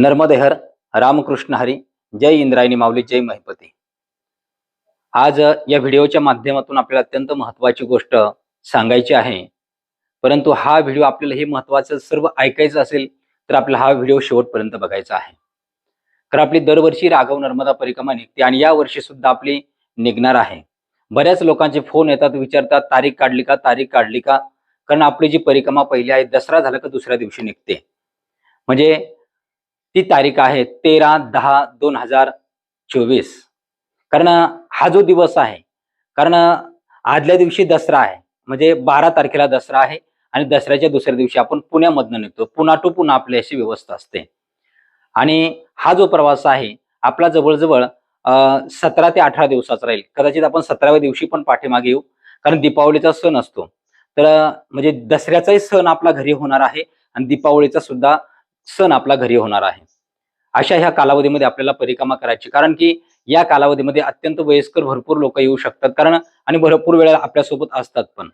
नर्मदेहर रामकृष्ण हरी जय इंद्रायणी माऊली जय महिपती. आज या व्हिडिओच्या माध्यमातून आपल्याला अत्यंत महत्वाची गोष्ट सांगायची आहे. परंतु हा व्हिडिओ आपल्याला हे महत्वाचं सर्व ऐकायचं असेल तर आपला हा व्हिडिओ शेवटपर्यंत बघायचा आहे. कारण आपली दरवर्षी राघव नर्मदा परिक्रमा निघते आणि या वर्षी सुद्धा आपली निघणार आहे. बऱ्याच लोकांचे फोन येतात विचारतात तारीख काढली का तारीख काढली का? कारण आपली जी परिक्रमा पहिली आहे दसरा झाला का दुसऱ्या दिवशी निघते. म्हणजे ती तारीख आहे तेरा दहा दोन हजार चोवीस. कारण हा जो दिवस आहे कारण आदल्या दिवशी दसरा आहे म्हणजे बारा तारखेला दसरा आहे आणि दसऱ्याच्या दुसऱ्या दिवशी आपण पुण्यामधनं निघतो. पुन्हा टू पुन्हा आपली अशी व्यवस्था असते. आणि हा जो प्रवास आहे आपला जवळजवळ सतरा ते अठरा दिवसाचा राहील. कदाचित आपण सतराव्या दिवशी पण पाठीमागे येऊ कारण दीपावलीचा सण असतो. तर म्हणजे दसऱ्याचाही सण आपला घरी होणार आहे आणि दीपावलीचा सुद्धा सण आपला घरी होणार आहे. अशा ह्या कालावधीमध्ये आपल्याला परिक्रमा करायची. कारण की या कालावधीमध्ये अत्यंत वयस्कर भरपूर लोक येऊ शकतात. कारण आणि भरपूर वेळा आपल्यासोबत असतात पण.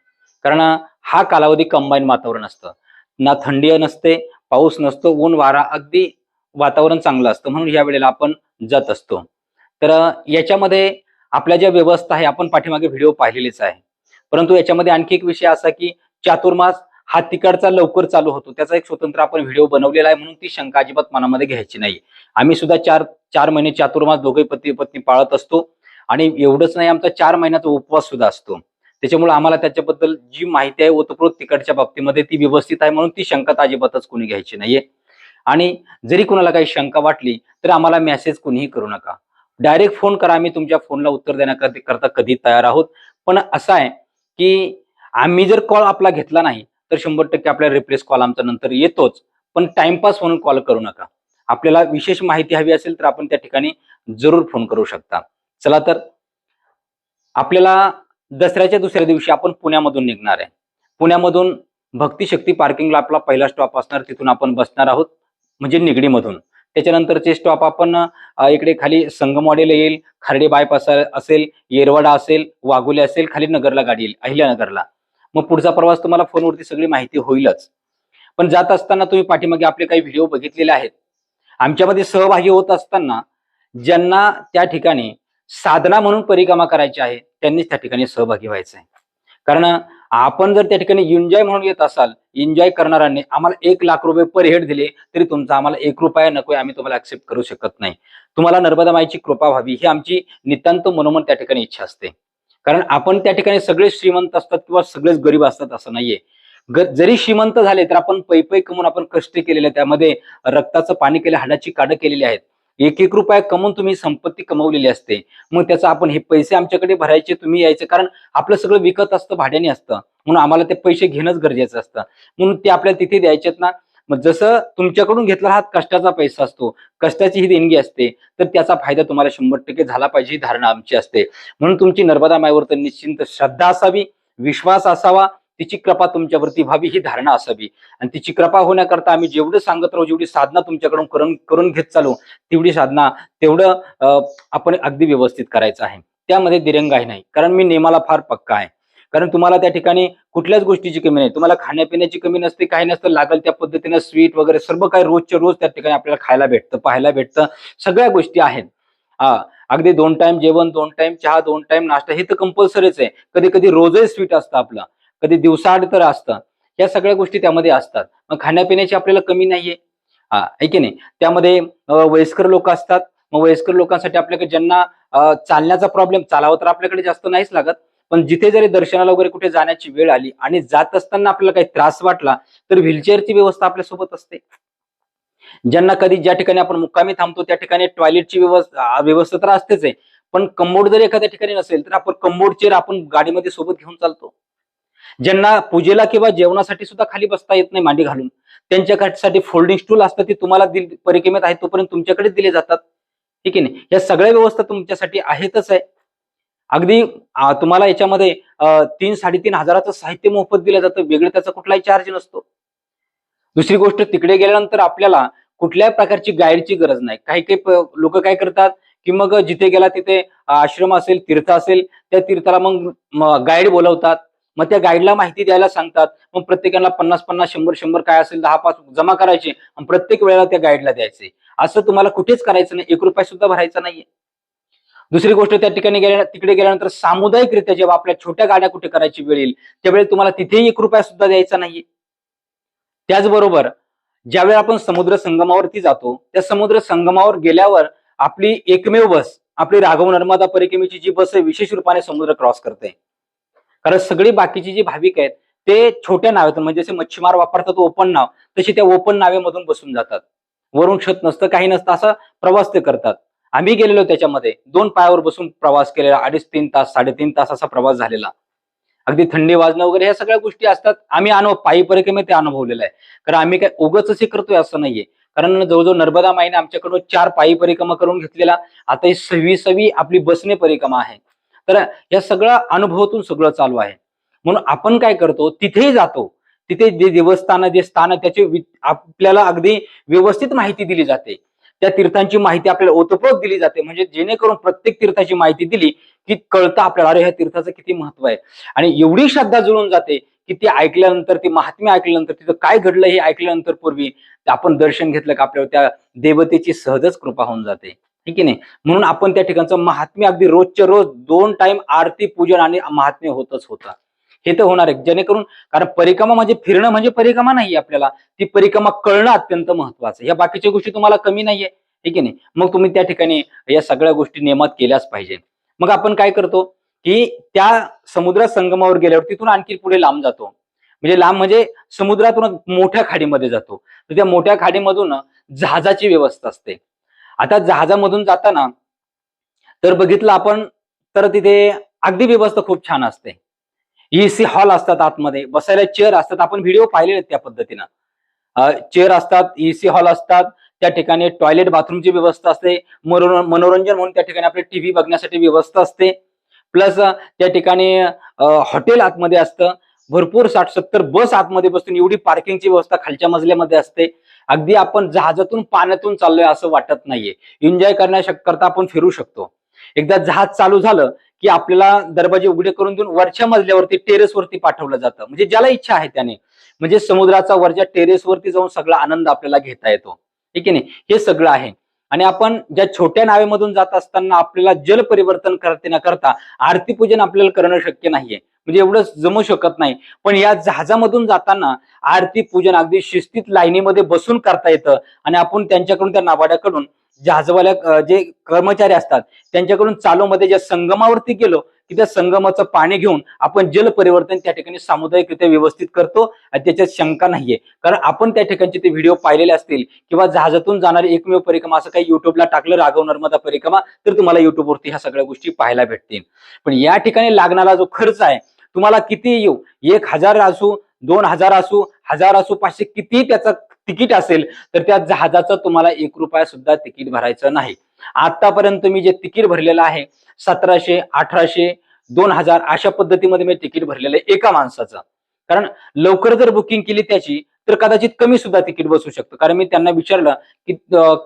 कारण हा कालावधी कंबाईन वातावरण असतं. ना थंडी नसते पाऊस नसतो ऊन वारा अगदी वातावरण चांगलं असतं. म्हणून या वेळेला आपण जात असतो. तर याच्यामध्ये आपल्या ज्या व्यवस्था आहे आपण पाठीमागे व्हिडिओ पाहिलेलेच आहे. परंतु याच्यामध्ये आणखी एक विषय असा की चातुर्मास हा तिकडचा लवकर चालू होतो. त्याचा एक स्वतंत्र आपण व्हिडिओ बनवलेला आहे म्हणून ती शंका अजिबात मनामध्ये घ्यायची नाही. आम्ही सुद्धा चार चार महिने चातुर्मास दोघे पती पत्नी पाळत असतो आणि एवढंच नाही आमचा चार महिन्याचा उपवास सुद्धा असतो. त्याच्यामुळे आम्हाला त्याच्याबद्दल जी माहिती आहे ओतप्रोत तिकडच्या बाबतीमध्ये ती व्यवस्थित आहे म्हणून ती शंका तर अजिबातच कोणी घ्यायची नाहीये. आणि जरी कोणाला काही शंका वाटली तर आम्हाला मेसेज कोणीही करू नका. डायरेक्ट फोन करा आम्ही तुमच्या फोनला उत्तर देण्याकरता कधी तयार आहोत. पण असं आहे की आम्ही जर कॉल आपला घेतला नाही तर शंभर टक्के आपल्याला रिप्लेस कॉल आमचा नंतर येतोच. पण टाइमपास म्हणून कॉल करू नका. आपल्याला विशेष माहिती हवी असेल तर आपण त्या ठिकाणी जरूर फोन करू शकता. चला तर आपल्याला दसऱ्याच्या दुसऱ्या दिवशी आपण पुण्यामधून निघणार आहे. पुण्यामधून भक्तिशक्ती पार्किंगला आपला पहिला स्टॉप असणार. तिथून आपण बसणार आहोत म्हणजे निगडीमधून. त्याच्यानंतरचे स्टॉप आपण इकडे खाली संगमवाडीला येईल खारडे बायपास असेल येरवाडा असेल वाघोली असेल खाली नगरला गाडी येईल अहिल्यानगरला. मग पुढचा प्रवास तुम्हाला फोनवरती सगळी माहिती होईलच. पण जात असताना तुम्ही पाठीमागे आपले काही व्हिडिओ बघितलेले आहेत. आमच्यामध्ये सहभागी होत असताना ज्यांना त्या ठिकाणी साधना म्हणून परिक्रमा करायची आहे त्यांनीच त्या ठिकाणी सहभागी व्हायचं आहे कारण आपण जर त्या ठिकाणी एन्जॉय म्हणून येत असाल एन्जॉय करणाऱ्यांनी आम्हाला एक लाख रुपये पर हेड दिले तरी तुमचा आम्हाला एक रुपया नकोय आम्ही तुम्हाला ऍक्सेप्ट करू शकत नाही. तुम्हाला नर्मदा माईची कृपा व्हावी ही आमची नितांत मनोमन त्या ठिकाणी इच्छा असते. कारण आपण त्या ठिकाणी सगळे श्रीमंत असतात किंवा सगळेच गरीब असतात असं नाहीये. जरी श्रीमंत झाले तर आपण पै पै कमवून आपण कष्ट केलेले त्यामध्ये रक्ताचं पाणी केले हाडाची काढं केलेली आहेत. एक एक रुपया कमवून तुम्ही संपत्ती कमवलेली असते. मग त्याचा आपण हे पैसे आमच्याकडे भरायचे तुम्ही यायचे. कारण आपलं सगळं विकत असतं भाड्याने असतं. म्हणून आम्हाला ते पैसे घेणंच गरजेचं असतं. म्हणून ते आपल्याला तिथे द्यायचेत ना. मग जसं तुमच्याकडून घेतला हा कष्टाचा पैसा असतो कष्टाची ही देणगी असते तर त्याचा फायदा तुम्हाला शंभर टक्के झाला पाहिजे ही धारणा आमची असते. म्हणून तुमची नर्मदा मायवर तर निश्चिंत श्रद्धा असावी विश्वास असावा तिची कृपा तुमच्यावरती व्हावी ही धारणा असावी. आणि तिची कृपा होण्याकरता आम्ही जेवढं सांगत राहू जेवढी साधना तुमच्याकडून करून करून घेत चालू तेवढी साधना तेवढं अं, आपण अगदी व्यवस्थित करायचं आहे. त्यामध्ये दिरंगाई नाही कारण मी नेमाला फार पक्का आहे. कारण तुम्हाला त्या ठिकाणी कुठल्याच गोष्टीची कमी नाही. तुम्हाला खाण्यापिण्याची कमी नसते काही नसतं लागल त्या पद्धतीनं स्वीट वगैरे सर्व काही रोजच्या रोज त्या ठिकाणी आपल्याला खायला भेटतं पाहायला भेटतं. सगळ्या गोष्टी आहेत. हा अगदी दोन टाइम जेवण दोन टाइम चहा दोन टाइम नाश्ता हे तर कंपल्सरीच आहे. कधी कधी रोजही स्वीट असतं आपलं. कधी दिवसाआड तर असतं. या सगळ्या गोष्टी त्यामध्ये असतात. मग खाण्यापिण्याची आपल्याला कमी नाहीये. हा आहे की नाही? त्यामध्ये वयस्कर लोक असतात. मग वयस्कर लोकांसाठी आपल्याकडे ज्यांना चालण्याचा प्रॉब्लेम चालावं तर आपल्याकडे जास्त नाहीच लागत. पण जिथे जरी दर्शनाला वगैरे कुठे जाण्याची वेळ आली आणि जात असताना आपल्याला काही त्रास वाटला तर व्हीलचेअरची व्यवस्था आपल्यासोबत असते. ज्यांना कधी ज्या ठिकाणी आपण मुक्कामी थांबतो त्या ठिकाणी टॉयलेटची व्यवस्था व्यवस्था तर असतेच आहे. पण कंबोड जर एखाद्या ठिकाणी नसेल तर आपण कंबोड चेअर आपण गाडीमध्ये सोबत घेऊन चालतो. ज्यांना पूजेला किंवा जेवणासाठी सुद्धा खाली बसता येत नाही मांडी घालून त्यांच्यासाठी फोल्डिंग स्टूल असतात ते तुम्हाला दिल परिक्रमेत आहे तोपर्यंत तुमच्याकडे दिले जातात. ठीक आहे नाही या सगळ्या व्यवस्था तुमच्यासाठी आहेतच आहे. अगदी तुम्हाला याच्यामध्ये तीन साडेतीन हजाराचं साहित्य मोफत दिलं जातं वेगळं त्याचा कुठलाही चार्ज नसतो. दुसरी गोष्ट तिकडे गेल्यानंतर आपल्याला कुठल्याही प्रकारची गाईडची गरज नाही. काही काही लोक काय करतात की मग जिथे गेला तिथे आश्रम असेल तीर्थ असेल त्या तीर्थाला मग गाईड बोलवतात. मग त्या गाईडला माहिती द्यायला सांगतात. मग प्रत्येकाला पन्नास पन्नास शंभर शंभर काय असेल दहा पाच जमा करायचे आणि प्रत्येक वेळेला त्या गाईडला द्यायचे. असं तुम्हाला कुठेच करायचं नाही. एक रुपया सुद्धा भरायचा नाहीये. दुसरी गोष्ट त्या ठिकाणी गेल्या तिकडे गेल्यानंतर सामुदायिकरित्या जेव्हा आपल्या छोट्या गाड्या कुठे करायची वेळ येईल त्यावेळी तुम्हाला तिथेही एक रुपया सुद्धा द्यायचा नाही त्याचबरोबर ज्यावेळी आपण समुद्र संगमावरती जातो त्या समुद्र संगमावर गेल्यावर आपली एकमेव बस आपली राघव नर्मदा परिक्रमेची जी बस आहे विशेष रूपाने समुद्र क्रॉस करते. कारण सगळी बाकीची जी भाविक आहेत ते छोट्या नावेतून म्हणजे जसे मच्छीमार वापरतात ओपन नाव तशी त्या ओपन नावेमधून बसून जातात. वरून छत नसतं काही नसतं असा प्रवास ते करतात. आम्ही गेलेलो त्याच्यामध्ये. दोन पायावर बसून प्रवास केलेला अडीच तीन तास साडेतीन तास असा प्रवास झालेला. अगदी थंडी वाजणं वगैरे ह्या सगळ्या गोष्टी असतात. आम्ही अनुभव पायी परिक्रमेत ते अनुभवलेलं आहे. कारण आम्ही काय उगच हे करतोय असं नाहीये. कारण जवळजवळ नर्मदा माईने आमच्याकडून चार पायी परिक्रमा करून घेतलेला. आता ही सव्वीसावी आपली बसने परिक्रमा आहे. तर या सगळ्या अनुभवातून सगळं चालू आहे. म्हणून आपण काय करतो तिथेही जातो. तिथे जे देवस्थान जे स्थान त्याचे आपल्याला अगदी व्यवस्थित माहिती दिली जाते. त्या तीर्थांची माहिती आपल्याला ओतप्रोत दिली जाते. म्हणजे जेणेकरून प्रत्येक तीर्थाची माहिती दिली की कळतं आपल्याला अरे ह्या तीर्थाचं किती महत्त्व आहे. आणि एवढी श्रद्धा जुळून जाते की ती ऐकल्यानंतर ती महात्म्य ऐकल्यानंतर तिथं काय घडलं हे ऐकल्यानंतर पूर्वी आपण दर्शन घेतलं का आपल्यावर त्या देवतेची सहजच कृपा होऊन जाते. ठीक आहे नाही? म्हणून आपण त्या ठिकाणचं महात्म्य अगदी रोजच्या रोज दोन टाइम आरती पूजन आणि महात्म्य होतच होतं. हे तर होणार आहे. जेणेकरून कारण परिक्रमा म्हणजे फिरणं म्हणजे परिक्रमा नाही आपल्याला. ती परिक्रमा कळणं अत्यंत महत्वाचं या बाकीच्या गोष्टी तुम्हाला कमी नाहीये. ठीक आहे नाही? मग तुम्ही त्या ठिकाणी या सगळ्या गोष्टी नियमात केल्याच पाहिजे मग आपण काय करतो की त्या समुद्र संगमावर गेल्यावर तिथून आणखी पुढे लांब जातो. म्हणजे लांब म्हणजे समुद्रातून मोठ्या खाडीमध्ये जातो. तर त्या मोठ्या खाडीमधून जहाजाची व्यवस्था असते. आता जहाजामधून जाताना तर बघितलं आपण तर तिथे अगदी व्यवस्था खूप छान असते. एसी हॉल असतात आतमध्ये. बसायला चेअर असतात. आपण व्हिडिओ पाहिलेले त्या पद्धतीनं. चेअर असतात एसी हॉल असतात. त्या ठिकाणी टॉयलेट बाथरूमची व्यवस्था असते. मनोरंजन म्हणून त्या ठिकाणी आपली टीव्ही बघण्यासाठी व्यवस्था असते. प्लस त्या ठिकाणी हॉटेल आतमध्ये असतं. भरपूर साठ सत्तर बस आतमध्ये बसून एवढी पार्किंगची व्यवस्था खालच्या मजल्यामध्ये असते. अगदी आपण जहाजातून पाण्यातून चाललोय असं वाटत नाहीये. एन्जॉय करण्याकरता आपण फिरू शकतो. एकदा जहाज चालू झालं की आपल्याला दरवाजे उघडे करून देऊन वरच्या मजल्यावरती टेरेसवरती पाठवलं जातं. म्हणजे ज्याला इच्छा आहे त्याने. म्हणजे समुद्राचा वरच्या टेरेसवरती जाऊन सगळा आनंद आपल्याला घेता येतो. ठीक आहे नाही? हे सगळं आहे. आणि आपण ज्या छोट्या नावेमधून जात असताना आपल्याला जल परिवर्तन करते न करता आरती पूजन आपल्याला करणं शक्य नाहीये. म्हणजे एवढं जमू शकत नाही. पण या जहाजामधून जाताना आरती पूजन अगदी शिस्तीत लाईनीमध्ये बसून करता येतं. आणि आपण त्यांच्याकडून त्या नाबाड्याकडून जहाजवाल्या जे कर्मचारी असतात त्यांच्याकडून चालूमध्ये ज्या संगमावरती गेलो की त्या संगमाचं पाणी घेऊन आपण जल परिवर्तन त्या ठिकाणी सामुदायिकरित्या व्यवस्थित करतो आणि त्याच्यात शंका नाहीये. कारण आपण त्या ठिकाणचे ते व्हिडिओ पाहिलेले असतील किंवा जहाजातून जाणारी एकमेव परिक्रमा असं काही युट्यूबला टाकलं राघव नर्मदा परिक्रमा तर तुम्हाला युट्यूबवरती ह्या सगळ्या गोष्टी पाहायला भेटतील. पण या ठिकाणी लागणारा जो खर्च आहे तुम्हाला किती येऊ? एक हजार असू दोन हजार असू हजार असू पाचशे किती त्याचा तिकीट असेल तर त्या जहाजाचं तुम्हाला एक रुपया सुद्धा तिकीट भरायचं नाही. आतापर्यंत मी जे तिकीट भरलेलं आहे सतराशे अठराशे दोन हजार अशा पद्धतीमध्ये मी तिकीट भरलेलं आहे एका माणसाचं. कारण लवकर जर बुकिंग केली त्याची तर कदाचित कमी सुद्धा तिकीट बसू शकतं. कारण मी त्यांना विचारलं की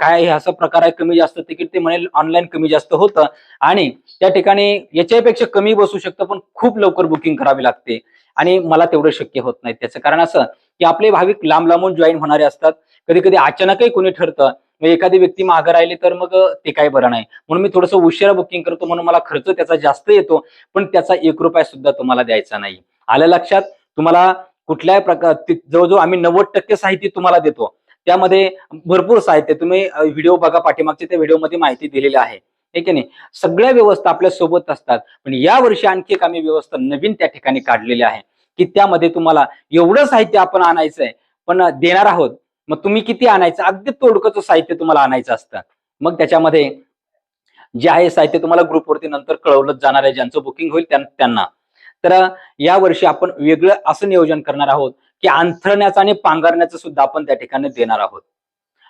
काय हे असा प्रकार आहे कमी जास्त तिकीट? ते म्हणेल ऑनलाईन कमी जास्त होतं. आणि त्या ठिकाणी याच्यापेक्षा कमी बसू शकतं पण खूप लवकर बुकिंग करावी लागते. आणि मला तेवढं शक्य होत नाही. त्याचं कारण असं की आपले भाविक लांब लांबून जॉईन होणारे असतात. कधी कधी अचानकही कोणी ठरतं. मग एखादी व्यक्ती मागं राहिली तर मग ते काय बरं नाही. म्हणून मी थोडंसं उशिरा बुकिंग करतो म्हणून मला खर्च त्याचा जास्त येतो पण त्याचा एक रुपया सुद्धा तुम्हाला द्यायचा नाही. आल्या लक्षात? तुम्हाला कुठल्याही प्रकार जवळजवळ आम्ही नव्वद टक्के साहित्य तुम्हाला देतो. त्यामध्ये भरपूर साहित्य तुम्ही व्हिडिओ बघा पाठीमागचे त्या व्हिडिओमध्ये माहिती दिलेली आहे. ठीक आहे नाही सगळ्या व्यवस्था आपल्यासोबत असतात. पण या वर्षी आणखी एक आम्ही व्यवस्था नवीन त्या ठिकाणी काढलेली आहे की त्यामध्ये तुम्हाला एवढं साहित्य आपण आणायचं आहे पण देणार आहोत. मग तुम्ही किती आणायचं? अगदी तोडकचं साहित्य तुम्हाला आणायचं असतं. मग त्याच्यामध्ये जे आहे साहित्य तुम्हाला ग्रुपवरती नंतर कळवलं जाणार आहे. ज्यांचं बुकिंग होईल त्यांना. तर या वर्षी आपण वेगळं असं नियोजन करणार आहोत की अंथरण्याचं आणि पांघरण्याचं सुद्धा आपण त्या ठिकाणी देणार आहोत.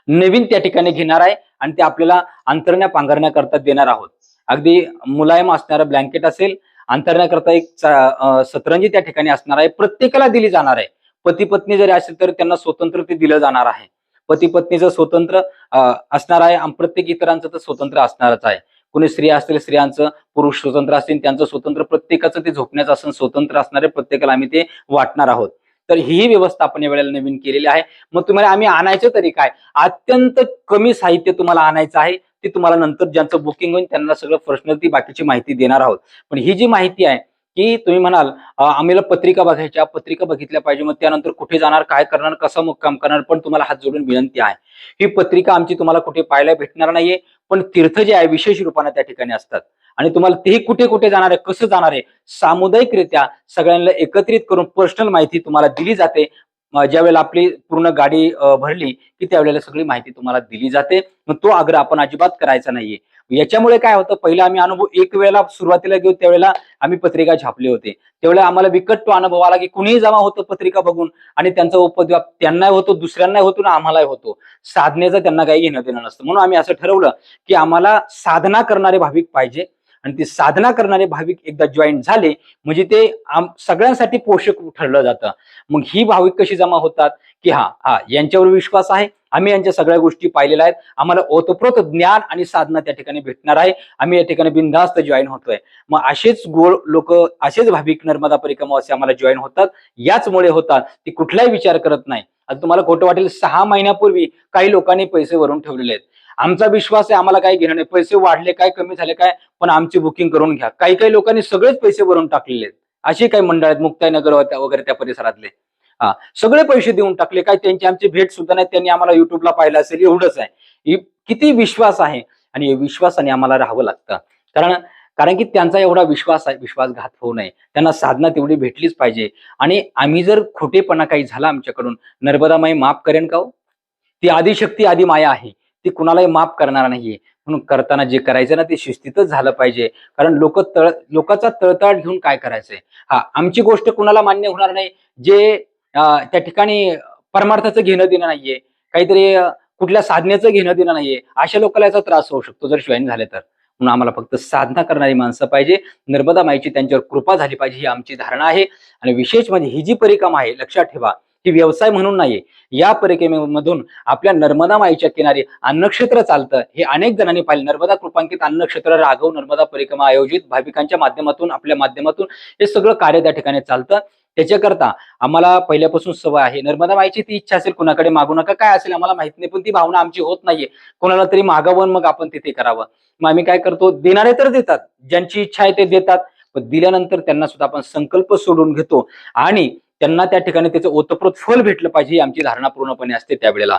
नवीन त्या ठिकाणी घेणार आहे आणि ते आपल्याला अंतरण्या पांघरण्याकरता देणार आहोत. अगदी मुलायम असणारं ब्लँकेट असेल अंतरण्याकरता एक सतरंजी त्या ठिकाणी असणार आहे. प्रत्येकाला दिली जाणार आहे. पती पत्नी जरी असेल तर त्यांना स्वतंत्र ते दिलं जाणार आहे. पती पत्नीचं स्वतंत्र अं, असणार आहे आणि प्रत्येक इतरांचं तर स्वतंत्र असणारच आहे. कोणी स्त्रिया असतील स्त्रियांचं पुरुष स्वतंत्र असतील त्यांचं स्वतंत्र प्रत्येकाचं ते झोपण्याचं असं स्वतंत्र असणारे प्रत्येकाला आम्ही ते वाटणार आहोत. तर ही व्यवस्था आपण या वेळेला नवीन केलेली आहे. मग तुम्हाला आम्ही आणायचं तरी काय? अत्यंत कमी साहित्य तुम्हाला आणायचं आहे ते तुम्हाला नंतर ज्यांचं बुकिंग होईल त्यांना सगळं पर्सनल ती बाकीची माहिती देणार आहोत. पण ही जी माहिती आहे की तुम्ही म्हणाल आम्हाला पत्रिका बघायच्या पत्रिका बघितल्या पाहिजे मग त्यानंतर कुठे जाणार काय करणार कसा मुक्काम करणार पण तुम्हाला हात जोडून विनंती आहे. ही पत्रिका आमची तुम्हाला कुठे पाहायला भेटणार नाहीये. पण तीर्थ जे आहे विशेष रूपाने त्या ठिकाणी असतात. आणि तुम्हाला तेही कुठे कुठे जाणार आहे कसं जाणार आहे सामुदायिकरित्या सगळ्यांना एकत्रित करून पर्सनल माहिती तुम्हाला दिली जाते. ज्यावेळेला आपली पूर्ण गाडी भरली की त्यावेळेला सगळी माहिती तुम्हाला दिली जाते. मग तो आग्रह आपण अजिबात करायचा नाहीये. याच्यामुळे काय होतं पहिला आम्ही अनुभव एक वेळेला सुरुवातीला घेऊ त्यावेळेला आम्ही पत्रिका छापली होते. त्यावेळेला आम्हाला विकट तो अनुभव आला की कुणीही जमा होतं पत्रिका बघून आणि त्यांचा उपद्व्याप त्यांनाही होतो दुसऱ्यांनाही होतो ना आम्हालाही होतो. साधनेचं त्यांना काही घेणं देणं नसतं. म्हणून आम्ही असं ठरवलं की आम्हाला साधना करणारे भाविक पाहिजे. आणि ती साधना करणारे भाविक एकदा जॉईन झाले म्हणजे ते सगळ्यांसाठी पोषक ठरलं जातं. मग ही भाविक कशी जमा होतात? की हा हा यांच्यावर विश्वास आहे. आम्ही यांच्या सगळ्या गोष्टी पाहिलेल्या आहेत. आम्हाला ओतप्रोत ज्ञान आणि साधना त्या ठिकाणी भेटणार आहे. आम्ही या ठिकाणी बिनधास्त जॉईन होतोय. मग असेच गोळ लोक असेच भाविक नर्मदा परिक्रमावासी आम्हाला जॉईन होतात. याचमुळे होतात ती कुठलाही विचार करत नाही. आता तुम्हाला खोटं वाटेल सहा महिन्यापूर्वी काही लोकांनी पैसे भरून ठेवलेले आहेत. आमचा विश्वास आहे आम्हाला काही घेणं नाही. पैसे वाढले काय कमी झाले काय? पण आमची बुकिंग करून घ्या. काही काही लोकांनी सगळेच पैसे भरून टाकलेले आहेत. अशी काही मंडळ आहेत मुक्ताईनगर वगैरे वगैरे त्या परिसरातले. हा सगळे पैसे देऊन टाकले. काय त्यांची आमची भेट सुद्धा नाही त्यांनी आम्हाला युट्यूबला पाहिलं असेल एवढंच आहे. किती विश्वास आहे? आणि विश्वासाने आम्हाला राहावं लागतं. कारण कारण की त्यांचा एवढा विश्वास आहे विश्वासघात होऊ नये. त्यांना साधना तेवढी भेटलीच पाहिजे. आणि आम्ही जर खोटेपणा काही झाला आमच्याकडून नर्मदामाई माफ करेन का हो? ती आदिशक्ती आदी माया आहे. ती कुणालाही माफ करणार नाहीये. म्हणून करताना जे करायचं ना ते शिस्तीतच झालं पाहिजे. कारण लोक तळ लोकांचा तळतळ घेऊन काय करायचंय? हा आमची गोष्ट कुणाला मान्य होणार नाही. जे त्या ठिकाणी परमार्थाचं घेणं देणं नाहीये. काहीतरी कुठल्या साधनेचं घेणं देणं नाहीये. अशा लोकांना याचा त्रास होऊ शकतो जर शिवाय झाले तर. म्हणून आम्हाला फक्त साधना करणारी माणसं पाहिजे. नर्मदा माईची त्यांच्यावर कृपा झाली पाहिजे ही आमची धारणा आहे. आणि विशेष म्हणजे ही जी परिक्रमा आहे लक्षात ठेवा. ही व्यवसाय म्हणून नाहीये. या परिक्रमेमधून आपल्या नर्मदा माईच्या किनारी अन्नक्षेत्र चालतं. हे अनेक जणांनी पाहिले. नर्मदा कृपांकित अन्नक्षेत्र राघव नर्मदा परिक्रमा आयोजित भाविकांच्या माध्यमातून आपल्या माध्यमातून हे सगळं कार्य त्या ठिकाणी चालतं. त्याच्याकरता आम्हाला पहिल्यापासून सवय आहे. नर्मदा माईची ती इच्छा असेल कुणाकडे मागू नका काय असेल आम्हाला माहीत नाही. पण ती भावना आमची होत नाहीये. कोणाला तरी मागावं मग आपण तिथे करावं. मग आम्ही काय करतो? देणारे तर देतात. ज्यांची इच्छा आहे ते देतात. पण दिल्यानंतर त्यांना सुद्धा आपण संकल्प सोडून घेतो. आणि त्यांना त्या ठिकाणी त्याचं ओतप्रोत फल भेटलं पाहिजे ही आमची धारणा पूर्णपणे असते त्यावेळेला.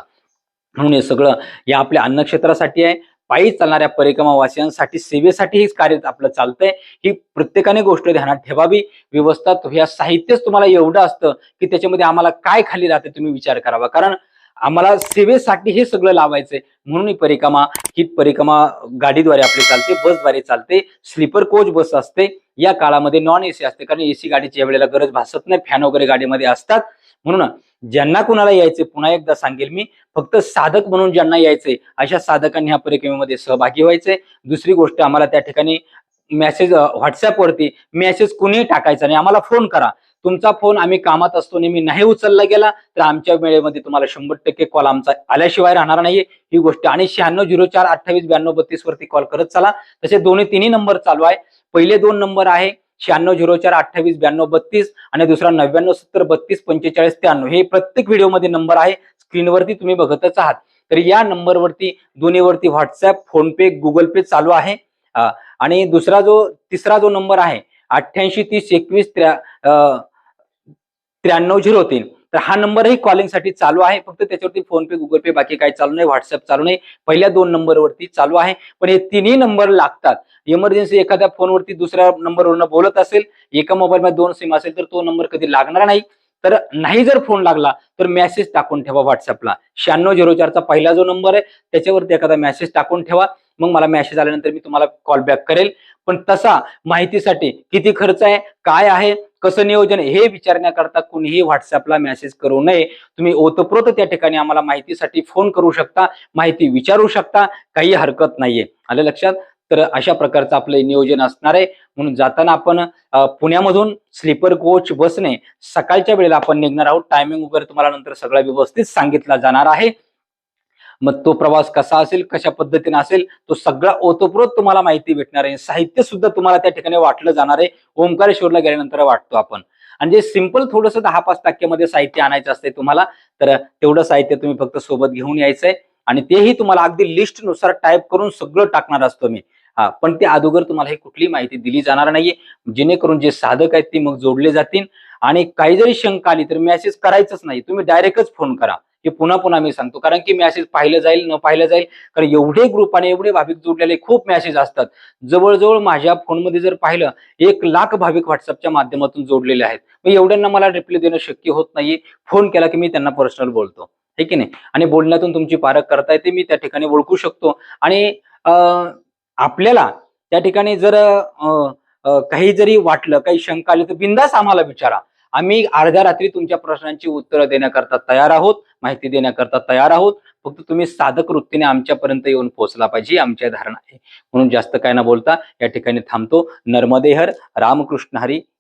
म्हणून हे सगळं या आपल्या अन्नक्षेत्रासाठी आहे. पायी चालणाऱ्या परिक्रमावासियांसाठी सेवेसाठी हेच कार्य आपलं चालतंय. ही प्रत्येकाने गोष्ट ध्यानात ठेवावी. व्यवस्था ह्या साहित्यच तुम्हाला एवढं असतं की त्याच्यामध्ये आम्हाला काय खाली राहते तुम्ही विचार करावा. कारण आम्हाला सेवेसाठी हे सगळं लावायचंय. म्हणून ही परिक्रमा ही परिक्रमा गाडीद्वारे आपली चालते बसद्वारे चालते. स्लीपर कोच बस असते. या काळामध्ये नॉन एसी असते. कारण एसी गाडीची या वेळेला गरज भासत नाही. फॅन वगैरे गाडीमध्ये असतात. म्हणून ज्यांना कुणाला यायचे पुन्हा एकदा सांगेल मी. फक्त साधक म्हणून ज्यांना यायचे अशा साधकांनी ह्या परिक्रमेमध्ये सहभागी व्हायचे दुसरी गोष्ट आम्हाला त्या ठिकाणी मेसेज व्हॉट्सअपवरती मेसेज कुणीही टाकायचा नाही. आम्हाला फोन करा. तुमचा फोन आम्ही कामात असतो नेहमी नाही उचलला गेला तर आमच्या वेळेमध्ये तुम्हाला शंभर टक्के कॉल आमचा आल्याशिवाय राहणार नाहीये. ही गोष्ट. आणि शहाण्णव झिरो चार अठ्ठावीस ब्याण्णव बत्तीस वरती कॉल करत चला. तसे दोन्ही तिन्ही नंबर चालू आहे. पहिले दोन नंबर आहे शहाण्णव झिरो चार अठ्ठावीस ब्याण्णव बत्तीस आणि दुसरा नव्याण्णव सत्तर बत्तीस पंचेचाळीस त्र्याण्णव. हे प्रत्येक व्हिडिओमध्ये नंबर आहे. स्क्रीनवरती तुम्ही बघतच आहात. तर या नंबरवरती दोन्हीवरती व्हॉट्सअप फोनपे गुगल पे चालू आहे. आणि दुसरा जो तिसरा जो नंबर आहे अठ्ठ्याऐंशी तीस एकवीस त्र्या त्र्याण्णव झिरो तीन. तर हा नंबरही कॉलिंगसाठी चालू आहे. फक्त त्याच्यावरती फोन पे गुगल पे बाकी काही चालू नाही. व्हॉट्सअप चालू नाही. पहिल्या दोन नंबरवरती चालू आहे. पण हे तिन्ही नंबर लागतात. इमर्जन्सी एखाद्या फोनवरती दुसऱ्या नंबरवरनं बोलत असेल एका मोबाईलमध्ये दोन सिम असेल तर तो नंबर कधी लागणार नाही. तर नाही जर फोन लागला तर मेसेज टाकून ठेवा व्हॉट्सअपला. शहाण्णव झिरो चारचा पहिला जो नंबर आहे त्याच्यावरती एखादा मेसेज टाकून ठेवा. मग मला मेसेज आल्यानंतर मी तुम्हाला कॉल बॅक करेल. पण तसा माहितीसाठी किती खर्च आहे काय आहे कसं नियोजन हे विचारण्याकरता कुणीही व्हॉट्सअपला मेसेज करू नये. तुम्ही ओतप्रोत त्या ठिकाणी आम्हाला माहितीसाठी फोन करू शकता माहिती विचारू शकता काही हरकत नाहीये. आलं लक्षात? तर अशा प्रकारचं आपलं नियोजन असणार आहे. म्हणून जाताना आपण पुण्यामधून स्लीपर कोच बसने सकाळच्या वेळेला आपण निघणार आहोत. टायमिंग वगैरे तुम्हाला नंतर सगळा व्यवस्थित सांगितला जाणार आहे. मग तो प्रवास कसा असेल कशा पद्धतीने असेल तो सगळा ओतप्रोत तुम्हाला माहिती भेटणार आहे. साहित्य सुद्धा तुम्हाला त्या ठिकाणी वाटलं जाणार आहे. ओंकारेश्वरला गेल्यानंतर वाटतो आपण. आणि जे सिंपल थोडंसं दहा पाच टक्क्यामध्ये साहित्य आणायचं असते तुम्हाला तर तेवढं साहित्य तुम्ही फक्त सोबत घेऊन यायचंय. आणि तेही तुम्हाला अगदी लिस्टनुसार टाईप करून सगळं टाकणार असतो मी. हा पण ते अगोदर तुम्हाला ही कुठली माहिती दिली जाणार नाहीये. जेणेकरून जे साधक आहेत ते मग जोडले जातील. आणि काही जरी शंका आली तर मेसेज करायचंच नाही. तुम्ही डायरेक्टच फोन करा. हे पुन्हा पुन्हा मी सांगतो. कारण की मेसेज पाहिलं जाईल न पाहिलं जाईल. कारण एवढे ग्रुप आणि एवढे भाविक जोडलेले खूप मेसेज असतात. जवळजवळ माझ्या फोनमध्ये जर पाहिलं एक लाख भाविक व्हॉट्सअपच्या माध्यमातून जोडलेले आहेत. मग एवढ्यांना मला रिप्लाय देणं शक्य होत नाहीये. फोन केला की मी त्यांना पर्सनल बोलतो. हे की नाही? आणि बोलण्यातून तुमची पारख करता येते. मी त्या ठिकाणी ओळखू शकतो. आणि आपल्याला त्या ठिकाणी जर काही जरी वाटलं काही शंका आली तर बिंदास आम्हाला विचारा. आम्ही अर्ध्या रात्री तुमच्या प्रश्नांची उत्तरं देण्याकरता तयार आहोत. माहिती देण्याकरता तयार आहोत. फक्त तुम्ही साधक वृत्तीने आमच्यापर्यंत येऊन पोहोचला पाहिजे आमच्या आमची धारणा आहे. म्हणून जास्त काय ना बोलता या ठिकाणी थांबतो. नर्मदेहर रामकृष्ण हरी.